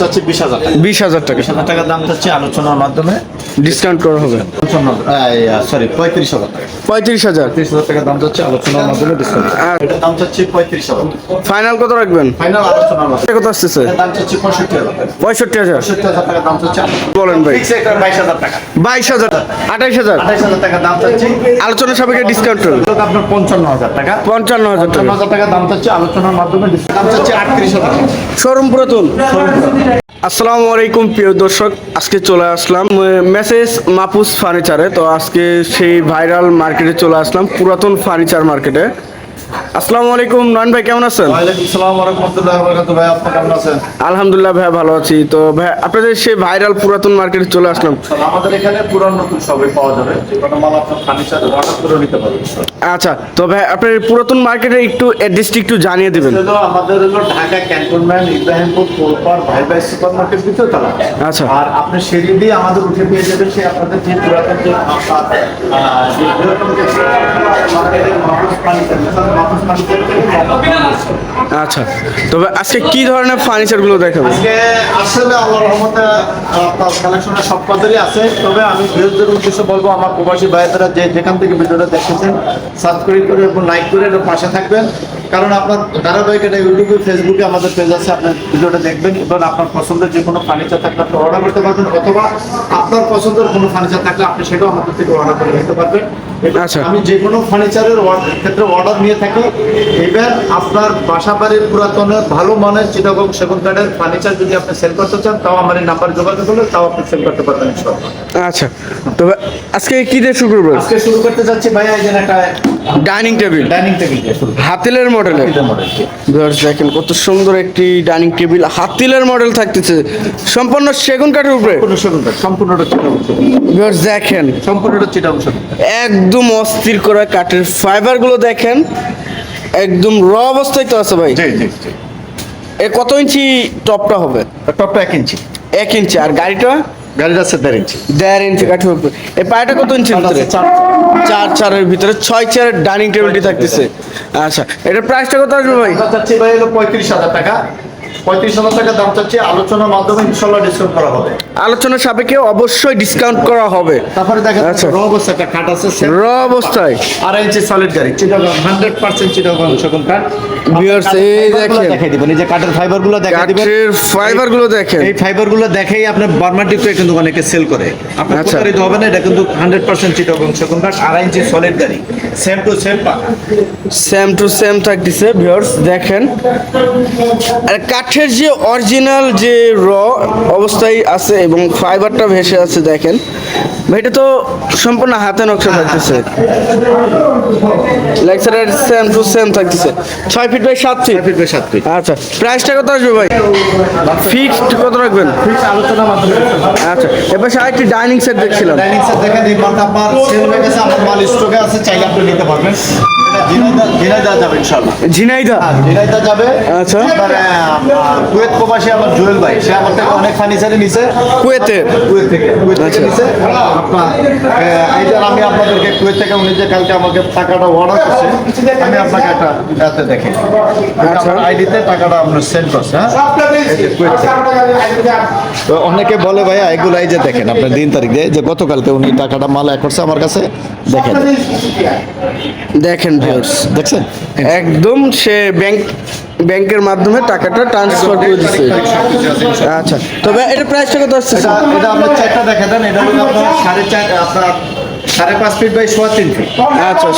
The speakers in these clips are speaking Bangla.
চাচ্ছি বিশ হাজার টাকা। বিশ হাজার টাকা। বিশ হাজার টাকার দাম চাচ্ছি আলোচনার মাধ্যমে ডিসকাউন্ট করা হবে। সরি পঁয়ত্রিশ হাজার টাকা। পঁয়ত্রিশ হাজার। পঁয়ত্রিশ হাজার টাকার দাম চাচ্ছি আলোচনার মাধ্যমে ডিসকাউন্ট এটার দাম চাচ্ছি পঁয়ত্রিশ হাজার। ফাইনাল কত রাখবেন? ফাইনাল আলোচনার মাধ্যমে। কত আসতেছে? দাম চাচ্ছি পঁয়ষট্টি হাজার। টাকা পঁয়ষট্টি হাজার। পঁয়ষট্টি হাজার টাকার দাম চাচ্ছি বলেন ভাই। বাইশ হাজার টাকা। বাইশ হাজার। আঠাইশ হাজার। আঠাইশ হাজার টাকার দাম চাচ্ছি আলোচনা সাপেক্ষে ডিসকাউন্ট করবে আপনার পঞ্চান্ন হাজার টাকা। পঞ্চান্ন হাজার টাকা। টাকার দাম চাচ্ছি আলোচনার মাধ্যমে discount। দাম চাচ্ছি আটত্রিশ হাজার টাকা। শোরুম পুরাতন। আসসালামু আলাইকুম, প্রিয় দর্শক। আজকে চলে আসলাম মেসেজ মাপুস ফার্নিচারে। তো আজকে সেই ভাইরাল মার্কেটে চলে আসলাম, পুরাতন ফার্নিচার মার্কেটে। আসসালামু আলাইকুম নয়ন ভাই কেমন আছেন? ওয়ালাইকুম সালাম রহমতুল্লাহ বরকাতুহ। ভাই আপনি কেমন আছেন? আলহামদুলিল্লাহ ভাই ভালো আছি। তো ভাই আপনাদের সেই ভাইরাল পুরাতন মার্কেটে চলে আসলাম। আমাদের এখানে পুরান নতুন সবই পাওয়া যাবে। যে কোনো মাল আপনার ফার্নিচার অর্ডার করে নিতে পারবেন। আচ্ছা তো ভাই আপনার পুরাতন মার্কেটে একটু অ্যাড্রেসটি একটু জানিয়ে দেবেন। আমাদের হলো ঢাকা ক্যান্টনমেন্ট ইব্রাহিমপুর কোলপার ভাই ভাই সুপার মার্কেট তলা আচ্ছা। আর আপনি সিঁড়ি দিয়ে আমাদের উঠে পেয়ে যাবেন সেই আপনাদের যে পুরাতন যে আপনার, যে পুরাতন যে মার্কেটের মাহফুজ ফার্নিচার আচ্ছা তবে আজকে কি ধরনের ফার্নিচারগুলো দেখাবো? আজকে আসলে আল্লাহর রহমতে আপনার কালেকশনের সব কথাই আছে। তবে আমি বিরোধীদের উদ্দেশ্যে বলব, আমার প্রবাসী ভাইয়েরা যে যেখান থেকে ভিডিওটা দেখেছেন সাবস্ক্রাইব করে এবং লাইক করে পাশে থাকবেন। কারণ আপনার ধারাবাহিক এটা ইউটিউবে ফেসবুকে আমাদের পেজ আছে আপনার ভিডিওটা দেখবেন এবং আপনার পছন্দের যে কোনো ফার্নিচার থাকলে আপনি অর্ডার করতে পারবেন অথবা আপনার পছন্দের কোনো ফার্নিচার থাকলে আপনি সেটাও আমাদের থেকে অর্ডার করে নিতে পারবেন। আচ্ছা। আমি যে কোনো ফার্নিচারের ক্ষেত্রে অর্ডার নিয়ে থাকি। এবার আপনার বাসা বাড়ির পুরাতনের ভালো মানের চিটাগং সেগুন কাঠের ফার্নিচার যদি আপনি সেল করতে চান তাও আমার এই নাম্বারে যোগাযোগ করলে তাও আপনি সেল করতে পারবেন আচ্ছা তবে আজকে কি দিয়ে শুরু করবেন আজকে শুরু করতে যাচ্ছি ভাইয়া এই একটা ডাইনিং টেবিল ডাইনিং টেবিল দিয়ে শুরু হাতিলের মডেলের ভিউয়ার্স দেখেন কত সুন্দর একটি ডাইনিং টেবিল হাতিলের মডেল থাকতেছে। সম্পূর্ণ সেগুন কাঠের উপরে। সম্পূর্ণটা ভিউয়ার্স দেখেন। সম্পূর্ণটা সেগুন কাঠ। একদম অস্থির করা কাঠের ফাইবারগুলো দেখেন। একদম র অবস্থায় তো আছে ভাই। জি জি জি। এ কত ইঞ্চি টপটা হবে? টপটা এক ইঞ্চি। এক ইঞ্চি। আর গাড়িটা? গাড়ির আছে দেড় ইঞ্চি। দেড় ইঞ্চি কাঠের উপরে। এই পায়টা কত ইঞ্চির ভিতরে? চার চার চারের ভিতরে ছয় চারের ডাইনিং টেবিলটি থাকতেছে। আচ্ছা এটার প্রাইসটা কত আসবে ভাই? পঁয়ত্রিশ হাজার টাকা। পঁয়ত্রিশ হাজার টাকা দাম চাচ্ছি। আলোচনার মাধ্যমে ইনশাল্লাহ ডিসকাউন্ট করা হবে। আলোচনার সাপেক্ষে অবশ্যই ডিসকাউন্ট করা হবে। তারপরে দেখেন আচ্ছা। র অবস্থা একটা খাট আছে র অবস্থায়। আড়াই ইঞ্চি সলিড গাড়ি চিটাগং হান্ড্রেড পার্সেন্ট চিটাগং এই দেখেন। দেখাই দিবেন এই যে ফাইবার দেখাই দিবেন। দেখেন। এই বার্মার ডিপে কিন্তু অনেকে সেল করে। আপনার আচ্ছা। প্রতারিত হবে না এটা কিন্তু হান্ড্রেড পার্সেন্ট চিটাগং সেগুন কাঠ আড়াই ইঞ্চি সলিড গাড়ি। সেম টু সেম পাকা সেম টু সেম থাকতেছে ভিউয়ার্স দেখেন। আর কাঠের যে অরিজিনাল যে র অবস্থায় আছে এবং ফাইবারটা ভেসে আছে দেখেন এটা তো সম্পূর্ণ হাতে নকশা থাকতেছে। লেকচারের সেম টু সেম থাকতেছে। ছয় ফিট বাই সাত ফিট ফিট বাই সাত ফিট আচ্ছা প্রাইসটা কত আসবে ভাই? ফিক্সড কত রাখবেন? আলোচনা আচ্ছা এবার আরেকটি ডাইনিং সেট দেখছিলাম। ডাইনিং সেট দেখেন এই মালটা আপনার সেল হয়ে গেছে আমার মাল স্টকে আছে চাইলে আপনি নিতে পারবেন। ঝিনাইদা ঝিনাইদা যাবে ইনশাআল্লাহ। ঝিনাইদা? হ্যাঁ, ঝিনাইদা যাবে। আচ্ছা। কুয়েত প্রবাসী আমার জুয়েল ভাই সে আমার থেকে অনেক ফার্নিচারে নিছে। কুয়েতের কুয়েত থেকে কুয়েত থেকে আচ্ছা। নিছে। আপনার এইটার আমি আপনাদেরকে কুয়েত থেকে উনি যে কালকে আমাকে টাকাটা অর্ডার করছে আমি আপনাকে একটা এতে দেখে। আচ্ছা। আইডিতে টাকাটা আপনার সেন্ড করছে হ্যাঁ। তো অনেকে বলে ভাইয়া এগুলো এই যে দেখেন আপনার দিন তারিখ দিয়ে যে গতকালকে উনি টাকাটা মাল এক করছে আমার কাছে দেখেন। দেখেন ভিউয়ার্স। দেখছেন? একদম সে ব্যাংক ব্যাংকের মাধ্যমে টাকাটা ট্রান্সফার করে দিচ্ছে আচ্ছা তবে এটা প্রাইসটা কত আসছে স্যার এটা আপনার চারটা দেখা দেন। এটা হলো আপনার সাড়ে চার আপনার সাড়ে পাঁচ ফিট বাই সোয়া তিন ফিট আচ্ছা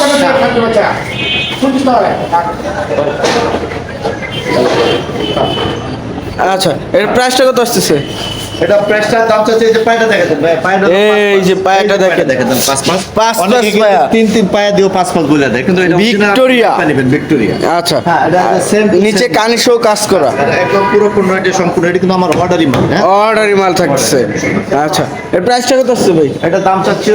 আচ্ছা এর প্রাইসটা কত আসতেছে? এটা প্রাইসটার দাম চাচ্ছে এই যে পায়টা দেখা ভাই। পায়টা এই যে পায়াটা দেখেন। দেখা পাঁচ পাঁচ পাঁচ পাঁচ পায়া। তিন তিন পায়া দিও পাঁচ পাঁচ বলে দেয় কিন্তু এটা ভিক্টোরিয়া। নেবেন ভিক্টোরিয়া। আচ্ছা। হ্যাঁ এটা সেম নিচে কানি কাজ করা। একদম পুরো এটা সম্পূর্ণ এটা কিন্তু আমার অর্ডারই মাল হ্যাঁ? অর্ডারি মাল আচ্ছা। এর প্রাইসটা কত আসছে ভাই? এটা দাম চাচ্ছে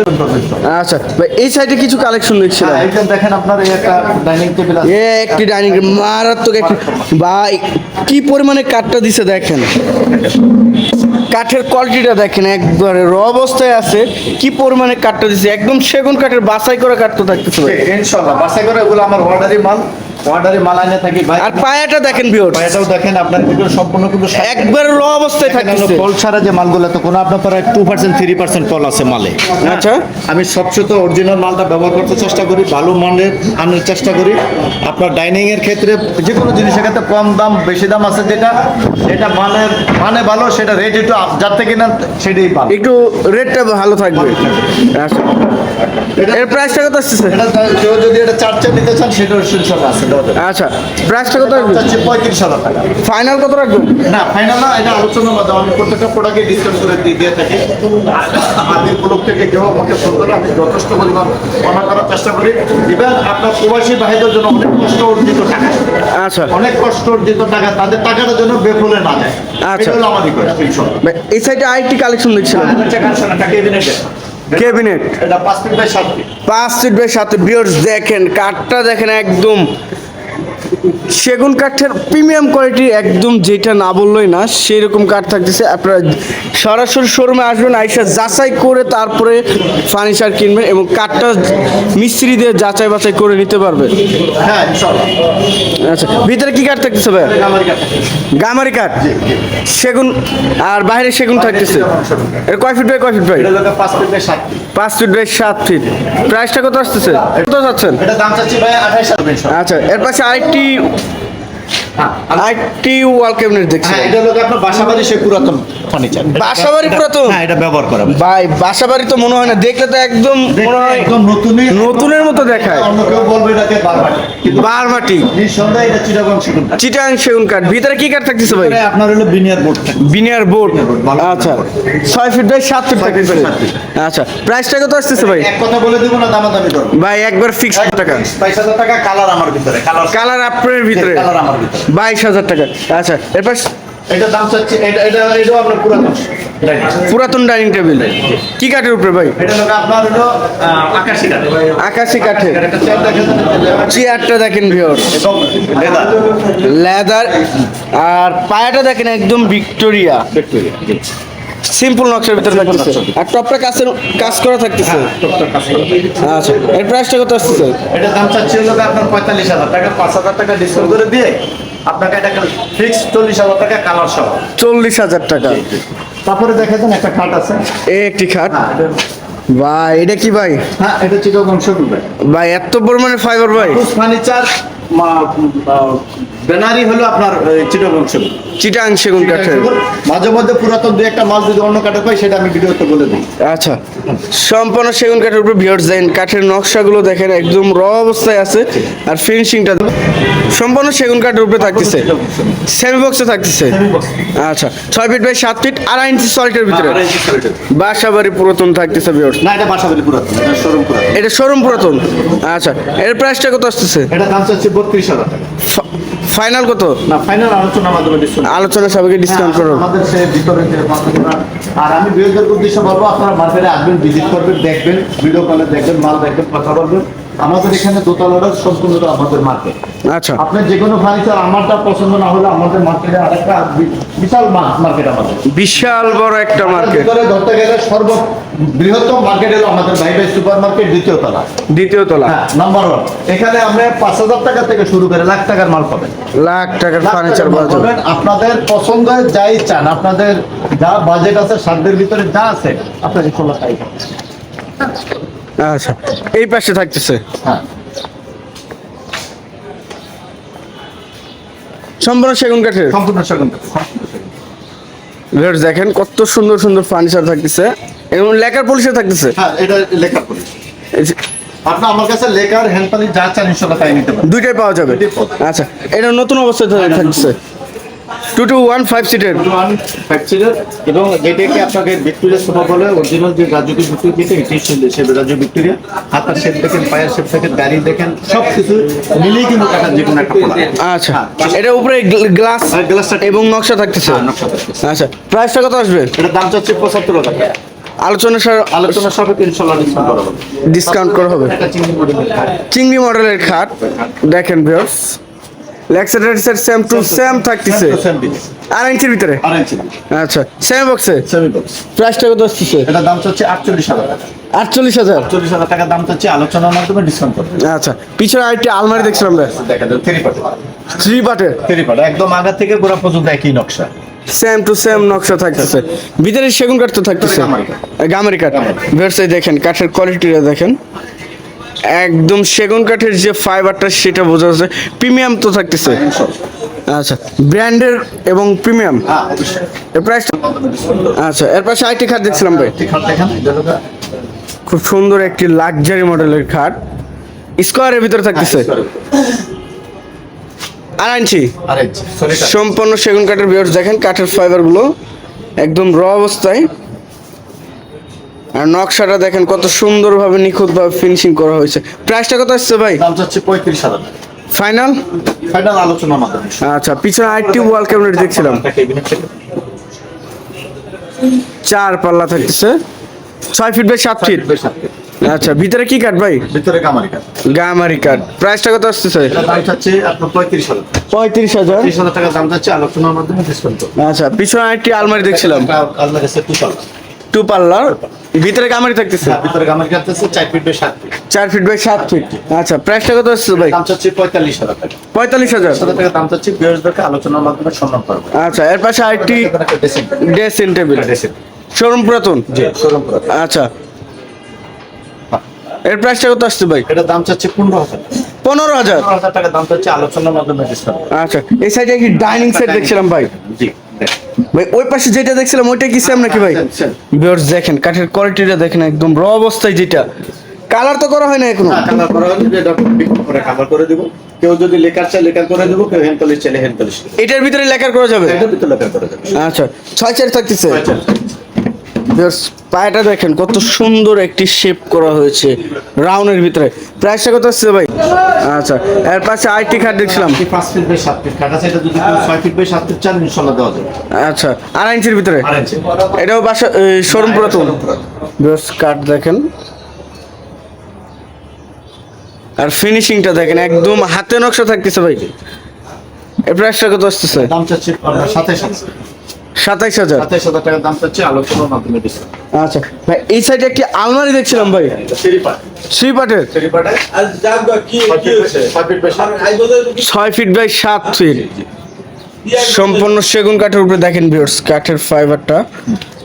আচ্ছা। ভাই এই সাইডে কিছু কালেকশন হ্যাঁ দেখেন আপনার এই একটা ডাইনিং টেবিল আছে। এ একটি ডাইনিং মারাত্মক একটি ভাই কি পরিমাণে কাঠটা দিছে দেখেন। কাঠের কোয়ালিটিটা দেখেন, একবারে র অবস্থায় আছে। কি পরিমাণে কাঠটা দিছে? একদম সেগুন কাঠের বাছাই করা কাঠটা থাকতেছে ইনশাআল্লাহ, বাছাই করে এগুলো আমার অর্ডারই মাল। অর্ডারে মাল আনে থাকি ভাই। আর পায়াটা দেখেন ভিউয়ার্স এটাও দেখেন আপনার ভিডিও সম্পূর্ণ কিন্তু একবার র অবস্থায় থাকতেছে। ফল ছাড়া যে মালগুলো তো কোনো আপনার প্রায় টু পার্সেন্ট থ্রি পার্সেন্ট ফল আছে মালে। আচ্ছা। আমি সবসময় অরিজিনাল মালটা ব্যবহার করতে চেষ্টা করি ভালো মানের আনার চেষ্টা করি। আপনার ডাইনিং এর ক্ষেত্রে যে কোনো জিনিসের ক্ষেত্রে কম দাম বেশি দাম আছে যেটা এটা মানের মানে ভালো সেটা রেট একটু যার থেকে নেন সেটাই ভালো একটু রেটটা ভালো থাকবে। আচ্ছা। এর প্রাইসটা কত কেউ যদি এটা চার চার নিতে চান সুযোগ আছে। আচ্ছা প্রাইসটা কত আসবে চাচ্ছি পঁয়ত্রিশ হাজার টাকা। ফাইনাল কত রাখবেন? না ফাইনাল না এটা আলোচনার মাধ্যমে আমি প্রত্যেকটা প্রোডাক্টে ডিসকাউন্ট করে দিয়ে দিয়ে থাকি। কেউ আমাকে ফোন করে আমি যথেষ্ট পরিমাণ মনে করার চেষ্টা করি। ইভেন আপনার প্রবাসী ভাইদের জন্য অনেক কষ্ট অর্জিত টাকা। আচ্ছা। অনেক কষ্ট অর্জিত টাকা তাদের টাকাটা যেন বেফলে না যায়। আচ্ছা। আমারই করে এই সাইডে আরেকটি কালেকশন দেখছিলাম। ক্যাবিনেট এটা পাঁচ ফিট বাই সাত ফিট পাঁচ ফিট বাই সাত বিয়ার্স দেখেন কাঠটা দেখেন একদম সেগুন কাঠের প্রিমিয়াম কোয়ালিটি একদম যেটা না বললোই না সেই রকম কাঠ থাকতেছে। আপনারা সরাসরি শোরুমে আসবেন আইসা যাচাই করে তারপরে ফার্নিচার কিনবেন এবং কাঠটা মিস্ত্রি দিয়ে যাচাই বাছাই করে নিতে পারবেন। হ্যাঁ আচ্ছা ভিতরে কি কাঠ থাকতেছে ভাই গামারি কাঠ সেগুন আর বাইরে সেগুন থাকতেছে। এটা কয় ফিট বাই কয় ফিট ভাই? পাঁচ ফিট বাই সাত ফিট পাঁচ ফিট বাই সাত ফিট। প্রাইসটা কত আসতেছে? কত যাচ্ছেন আচ্ছা এর পাশে আরেকটি আরেকটি ওয়াল ক্যাবিনেট দেখছি। হ্যাঁ এটা লোকে আপনার বাসাবাড়ি সে পুরাতন? ফার্নিচার বাসাবাড়ি পুরাতন? হ্যাঁ এটা ব্যবহার করা ভাই। ভাই তো মনে হয় না দেখলে তো একদম মনে হয় একদম নতুনই নতুনের মতো দেখায়। অন্য কেউ বলবে এটাকে বারবাটি। কিন্তু বারবাটি। নিঃসন্দেহে এটা চিটাগং সেগুন চিটাং সেগুন কাঠ। ভিতরে কি কাঠ থাকতেছে ভাই? আপনার হলো বিনিয়ার বোর্ড বিনিয়ার বোর্ড। আচ্ছা। ছয় ফিট বাই সাত ফিট থাকতেছে। আচ্ছা প্রাইসটা কত আসতেছে ভাই? এক কথা বলে দিব না দামাদামি করব। ভাই একবার ফিক্সড টাকা। কালার আমার ভিতরে কালার কালার আপনার ভিতরে। কালার আমার ভিতরে। বাইশ হাজার টাকা। আচ্ছা এরপর এটা দাম চাচ্ছি এটা এটা এটাও আপনার পুরাতন। পুরাতন ডাইনিং টেবিল। কি কাঠের উপরে ভাই? আকাশি কাঠ কাঠের। চেয়ারটা দেখেন। ভিওর লেদার আর পায়াটা দেখেন একদম ভিক্টোরিয়া। ভিক্টোরিয়া সিম্পল নকশার ভিতরে থাকতেছে। আর টপটা কাছের কাজ করা থাকতেছে। আচ্ছা এর প্রাইসটা কত আসতেছে? এটা দাম চাচ্ছি হলো আপনার পঁয়তাল্লিশ হাজার টাকা। পাঁচ হাজার টাকা ডিসকাউন্ট করে দিয়ে আপনাকে এটা ফিক্স চল্লিশ হাজার টাকা কালার সহ। চল্লিশ হাজার টাকা। তারপরে দেখেছেন একটা খাট আছে। এই একটি খাট? হ্যাঁ এটা- ভাই এটা কি ভাই? হ্যাঁ এটা চিটাগং শোরুম ভাই। ভাই এত পরিমাণে ফাইবার ভাই। ফার্নিচার ব্যানারি হলো আপনার চিটাগং সেগুন। চিটাং সেগুন কাঠের। মাঝে মধ্যে পুরাতন দু একটা মাল যদি অন্য কাঠে পাই সেটা আমি ভিডিওতে বলে দিই। আচ্ছা। সম্পূর্ণ সেগুন কাঠের উপরে ভিউয়ার্স দেন। কাঠের নকশাগুলো দেখেন একদম র অবস্থায় আছে। আর ফিনিশিংটা সম্পূর্ণ সেগুন কাঠের উপরে থাকতেছে। সেমি বক্সে থাকতেছে। আচ্ছা। ছয় ফিট বাই সাত ফিট আড়াই ইঞ্চি সল্টের ভিতরে। বাসা বাড়ি পুরাতন থাকতেছে ভিউয়ার্স না এটা বাসাবাড়ি পুরাতন এটা শোরুম পুরাতন। এটা শোরুম পুরাতন। আচ্ছা। এর প্রাইসটা কত আসতেছে? এটা দাম চাচ্ছে বত্রিশ হাজার টাকা। ফাইনাল কত? না ফাইনাল আলোচনার মাধ্যমে ডিসকাউন্ট আলোচনা সবাইকে ডিসকাউন্ট করো আমাদের সে ভিতরে আর আমি বিয়োগের উদ্দেশ্যে বলব আপনারা মার্কেটে আসবেন ভিজিট করবেন দেখবেন ভিডিও কলে দেখবেন মাল দেখবেন কথা বলবেন। আমাদের এখানে দোতলাটা সম্পূর্ণটা আমাদের মার্কেট আচ্ছা। আপনার যে কোনো ফার্নিচার আমারটা পছন্দ না হলে আমাদের মার্কেটে আরেকটা বিশাল মার্কেট আমাদের। বিশাল বড় একটা মার্কেট। ধরতে গেলে সর্ব বৃহত্তম মার্কেট হলো আমাদের ভাই ভাই সুপার মার্কেট দ্বিতীয় তলা। দ্বিতীয় তলা। হ্যাঁ নাম্বার ওয়ান এখানে আমরা পাঁচ হাজার টাকা থেকে শুরু করে লাখ টাকার মাল পাবেন। লাখ টাকার ফার্নিচার মাল পাবেন। আপনাদের পছন্দের যাই চান আপনাদের যা বাজেট আছে সাধ্যের ভিতরে যা আছে ইনশাল্লাহ তাই। পাবেন। আচ্ছা এই পাশে থাকতেছে। হ্যাঁ। সম্পূর্ণ সেগুন কাঠের? সম্পূর্ণ সেগুন ভিউয়ার্স দেখেন কত সুন্দর সুন্দর ফার্নিচার থাকতেছে। এবং লেকার পলিশে থাকতেছে। হ্যাঁ এটা লেখা করি এই যে আপনি আমার কাছে লেখার হ্যান্ড পালি যা চান ইনশাল্লাহ তাই নিতে পারেন দুইটাই পাওয়া যাবে। আচ্ছা এটা নতুন অবস্থায় থাক- থাকতেছে। টু টু ওয়ান ফাইভ সিটের ফাইভ সিটার এবং যেটাকে আপনাকে ভিক্টোরিয়া সোফা বলে অরিজিনাল যে রাজুকি ভিক্টোরিয়া যেটা এটাই ছিল রাজু ভিক্টোরিয়া। হাতার শেপ দেখেন পায়ের শেপ দেখেন গাড়ি দেখেন সব কিছু মিলিয়ে কিন্তু টাকার যে কোনো একটা আচ্ছা হ্যাঁ। এটা উপরে গ্লাস গ্লাসটা এবং নকশা থাকতেছে? হ্যাঁ, আচ্ছা প্রাইসটা কত আসবে? এটার দাম চাচ্ছে পঁচাত্তর টাকা। আলোচনা স্যার আলোচনা সাপেক্ষে ডিসকাউন্ট করা হবে। ডিসকাউন্ট করা। চিংড়ি মডেলের খাট। দেখেন ভিউয়ার্স লেক্সারের সেম টু সেম থাকতেছে। Piece, ইঞ্চির ভিতরে? আচ্ছা সেম বক্সে সেমি বক্স প্রাইসটা কত আসতেছে এটার দাম আটচল্লিশ হাজার টাকা। আটচল্লিশ হাজার? টাকা দাম চাচ্ছি আলোচনার মাধ্যমে ডিসকাউন্ট করবে। আচ্ছা পিছনে আরেকটি আলমারি দেখছিলাম ভাই দেখা যায় থ্রি পার্টি থ্রি পার্টের থ্রি পার্টি একদম আগা থেকে গোড়া পর্যন্ত একই নকশা। সেম টু সেম নকশা থাকতেছে। ভিতরে সেগুন কাঠ তো থাকতেছে। গামারি কাঠ। ভেরসাই দেখেন কাঠের কোয়ালিটিটা দেখেন। একদম সেগুন কাঠের যে ফাইবারটা সেটা বোঝা যাচ্ছে। প্রিমিয়াম তো থাকতেছে। আচ্ছা ব্র্যান্ডের এবং প্রিমিয়াম। হ্যাঁ এর প্রাইসটা আচ্ছা এর পাশে আরেকটি খাট দেখছিলাম ভাই। খুব সুন্দর একটি লাক্সারি মডেলের খাট। স্কোয়ারের ভিতরে থাকতেছে। ইঞ্চি আরে সরি সম্পূর্ণ সেগুন কাঠের বিয়ার্স দেখেন কাঠের ফাইবারগুলো একদম র অবস্থায়। আর নকশাটা দেখেন কত সুন্দরভাবে নিখুঁতভাবে ফিনিশিং করা হয়েছে। প্রাইসটা কত আসছে ভাই? দাম চাচ্ছি পঁয়ত্রিশ হাজার। ফাইনাল ফাইনাল আলোচনার মাধ্যমে আচ্ছা পিছনে আরেকটি ওয়াল ক্যাবিনেট দেখছিলাম। একটা চার পাল্লা থাকতেছে। ছয় ফিট বাই সাত ফিট আচ্ছা ভিতরে কি কাঠ ভাই? ভিতরে কামারি কাঠ গামারি কাঠ প্রাইসটা কত আসছে এটা দাম চাচ্ছি আপনার পঁয়ত্রিশ হাজার। পঁয়ত্রিশ হাজার? ত্রিশ হাজার টাকা দাম চাচ্ছি আলোচনার মাধ্যমে ডিসকাউন্ট আচ্ছা পিছনে আরেকটি আলমারি দেখছিলাম। আলমারি আছে টু পাল্লা। টু পাল্লার। ভিতরে গামারি থাকতেছে? হ্যাঁ, ভিতরে কামারি কাঠ আছে চার ফিট বাই সাত ফিট চার ফিট বাই সাত ফিট আচ্ছা প্রাইসটা কত আসছে ভাই? দাম চাচ্ছি পঁয়তাল্লিশ হাজার টাকা। পঁয়তাল্লিশ হাজার। হাজার টাকা দাম চাচ্ছি বৃহস্পতিকে আলোচনার মাধ্যমে সম্মান করবে। আচ্ছা এর পাশে ড্রেসিং ড্রেসিং টেবিল শোরুম পুরাতন? জি শোরুম করে আচ্ছা। এর প্রাইসটা কত আসছে ভাই? এটা দাম চাচ্ছি পনেরো হাজার। পনেরো হাজার। টাকা দাম চাচ্ছি আলোচনার মাধ্যমে ডিসকাউন্ট আচ্ছা এই সাইডে কি ডাইনিং সেট দেখছিলাম ভাই? জি ভাই ওই পাশে যেটা দেখছিলাম ওইটা কি সেম নাকি ভাই? Same, same. ভিউয়ার্স দেখেন কাঠের কোয়ালিটিটা দেখেন একদম র অবস্থায় যেটা। কালার তো করা হয় না এখনও। কালার করা হলে এটা করে কালার করে দেব। কেউ যদি লেকার চায় লেকার করে দেব কেউ হ্যান্ড পলিশ চাইলে হ্যান্ড পলিশ এটার ভিতরে লেখার করা যাবে? এটার ভিতরে লেকার করা যাবে। আচ্ছা ছয় চার থাকতেছে। আচ্ছা, Viewers, পায়টা দেখেন কত সুন্দর একটি শেপ করা হয়েছে রাউন্ডের ভিতরে। প্রাইসটা কত আসছে ভাই? আচ্ছা এর পাশে আইটি খাট দেখছিলাম। পাঁচ ফিট বাই সাত ফিট কাটা আছে এটা যদি ছয় ফিট বাই সাত ফিট চান ইনশাল্লাহ দেওয়া যাবে। আচ্ছা আড়াই ইঞ্চির ভিতরে? এটাও বাসা শোরুম পুরাতন। বেশ কাঠ দেখেন। আর ফিনিশিংটা দেখেন একদম হাতে নকশা থাকতেছে ভাই। এর প্রাইসটা কত আসতেছে? দাম চাচ্ছি সাতাইশ হাজার। সাতাইশ হাজার। সাতাইশ হাজার টাকা দাম চাচ্ছি আলোচনার মাধ্যমে আচ্ছা ভাই এই সাইডে একটি আলমারি দেখছিলাম ভাই। থ্রি পাটের ছয় ফিট বাই সাত ফিট বাই সাত ফিট সম্পূর্ণ সেগুন কাঠের উপরে দেখেন ভিউয়ার্স কাঠের ফাইবারটা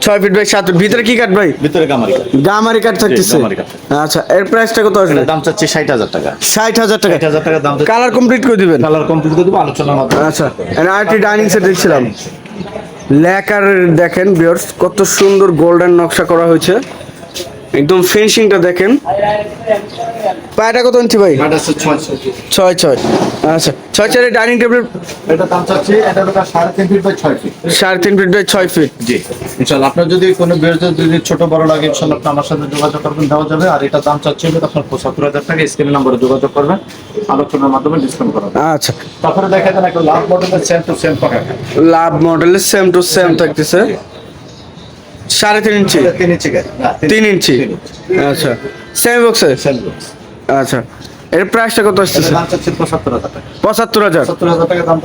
ছয় ফিট বাই সাত ভিতরে কি কাঠ ভাই? ভিতরে কামারি কাঠ। গামারি কাঠ থাকতেছে। আচ্ছা এর প্রাইসটা কত আসবে? দাম চাচ্ছি ষাট হাজার টাকা। ষাট হাজার টাকা। ষাট হাজার টাকা দাম কালার কমপ্লিট করে দিবেন। কালার কমপ্লিট করে দেবো আলোচনার মাধ্যমে। আচ্ছা আরেকটি ডাইনিং সেট দেখছিলাম। লেকার দেখেন বিয়ার্স কত সুন্দর গোল্ডেন নকশা করা হয়েছে। একদম ফিনিশিংটা দেখেন। পায়টা কত ইঞ্চি ভাই? ছয় ছয় আচ্ছা ছয় চারের ডাইনিং টেবিল এটা দাম চাচ্ছি এটা সাড়ে তিন ফিট বাই ছয় ফিট সাড়ে তিন ফিট বাই ছয় ফিট জি। ইনশাল্লাহ আপনার যদি কোনো বিরোধী যদি ছোট বড় লাগে ইনশাল্লাহ আপনি আমার সাথে যোগাযোগ করবেন দেওয়া যাবে। আর এটা দাম চাচ্ছি হলো আপনার পঁচাত্তর হাজার টাকা স্ক্রিন নাম্বারে যোগাযোগ করবেন আলোচনার মাধ্যমে ডিসকাউন্ট করা হবে। আচ্ছা। তারপরে দেখা যায় একটা লাভ মডেলের সেম টু সেম পাকা লাভ মডেলের সেম টু সেম থাকতেছে। সাড়ে তিন ইঞ্চি তিন ইঞ্চি তিন ইঞ্চি আচ্ছা। সেমি বক্সে সেম বক্স আচ্ছা। এর প্রাইসটা কত চাচ্ছি পঁচাত্তর হাজার টাকা। দাম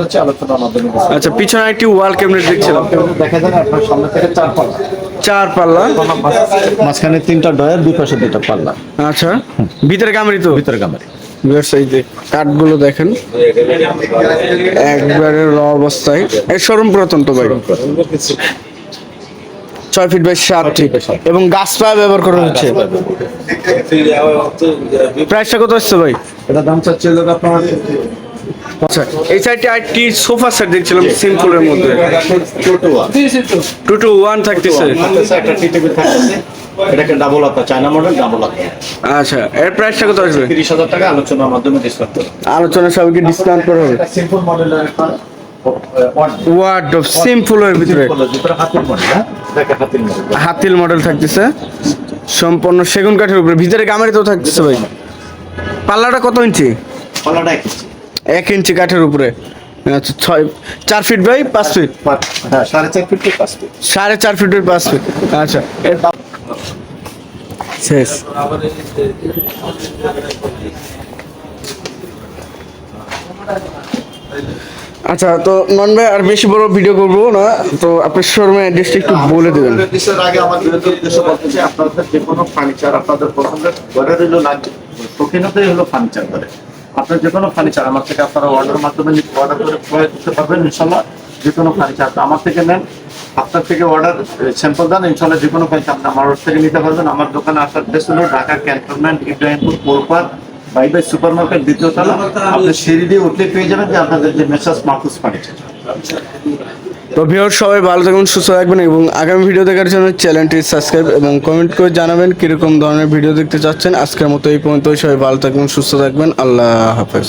আচ্ছা পিছনে একটি ওয়াল ক্যাবিনেট দেখছিলাম। দেখা যায় আপনার সামনে থেকে চার পাল্লা। চার পাল্লা? মাঝখানে তিনটা ডয়ার দুই পাশে দুইটা পাল্লা। আচ্ছা ভিতরে কামড়ি তো? ভিতরে Viewers, কাঠগুলো দেখেন একবারে র অবস্থায়। তো ভাই। ছয় ফিট বাই সাত ফিট এবং গাছ গাছপালা ব্যবহার করা হচ্ছে। প্রাইসটা কত আসছে ভাই? এটা দাম চাচ্ছি আপনার আচ্ছা এই সাইডে আরেকটি সোফা সেট দেখছিলাম সিম্পলের মধ্যে। ওয়ান টু টু থাকতেছে। এটাকে ডাবল চায়না মডেল ডাবল আচ্ছা এর প্রাইসটা কত আসবে? তিরিশ হাজার টাকা আলোচনার মাধ্যমে ডিসকাউন্ট আলোচনা সবাইকে ডিসকাউন্ট করা হবে। সিম্পল মডেলের ওয়ার্ড অফ সিম্পলের ভিতরে। হাতের মডেল হ্যাঁ? হাতিল মডেল থাকতেছে। সম্পূর্ণ সেগুন কাঠের উপরে। ভিতরে গামারিতেও থাকতেছে ভাই। পাল্লাটা কত ইঞ্চি? পাল্লাটা এক ইঞ্চি। কাঠের উপরে। আচ্ছা ছয় চার ফিট বাই পাঁচ ফিট হ্যাঁ সাড়ে চার ফিট পাঁচ ফিট সাড়ে চার ফিট বাই পাঁচ ফিট আচ্ছা এর শেষ। আচ্ছা তো নন ভাই, আর বেশি বড় ভিডিও করব না। তো আপনার শোরুমের অ্যাড্রেসটা একটু বলে দেবেন। আগে আমার উদ্দেশ্য বলতে আপনাদের যে কোনো ফার্নিচার আপনাদের পছন্দের লাগবে শৌখিনতাই হলো ফার্নিচার করে আপনার যে কোনো ফার্নিচার আমার থেকে আপনারা অর্ডার মাধ্যমে অর্ডার করে ক্রয় করতে পারবেন, ইনশাল্লাহ, যে কোনো ফার্নিচার আমার থেকে নেন, আপনার থেকে অর্ডার স্যাম্পল দেন, ইনশাল্লাহ, যে কোনো ফার্নিচার আপনি আমার থেকে নিতে পারবেন। আমার দোকানে আসার ড্রেস হলো ঢাকা ক্যান্টনমেন্ট, ইব্রাহিমপুর কোলপার সুপার মার্কেট দ্বিতীয় তলা। আপনি সিঁড়ি দিয়ে উঠলে পেয়ে যাবেন যে আপনাদের যে মেসাজ তো ভিওর সবাই ভালো থাকুন, সুস্থ থাকবেন এবং আগামী ভিডিও দেখার জন্য চ্যানেলটি সাবস্ক্রাইব এবং কমেন্ট করে জানাবেন কীরকম ধরনের ভিডিও দেখতে চাচ্ছেন। আজকের মতো এই পর্যন্তই, সবাই ভালো থাকবেন সুস্থ থাকবেন, আল্লাহ হাফেজ।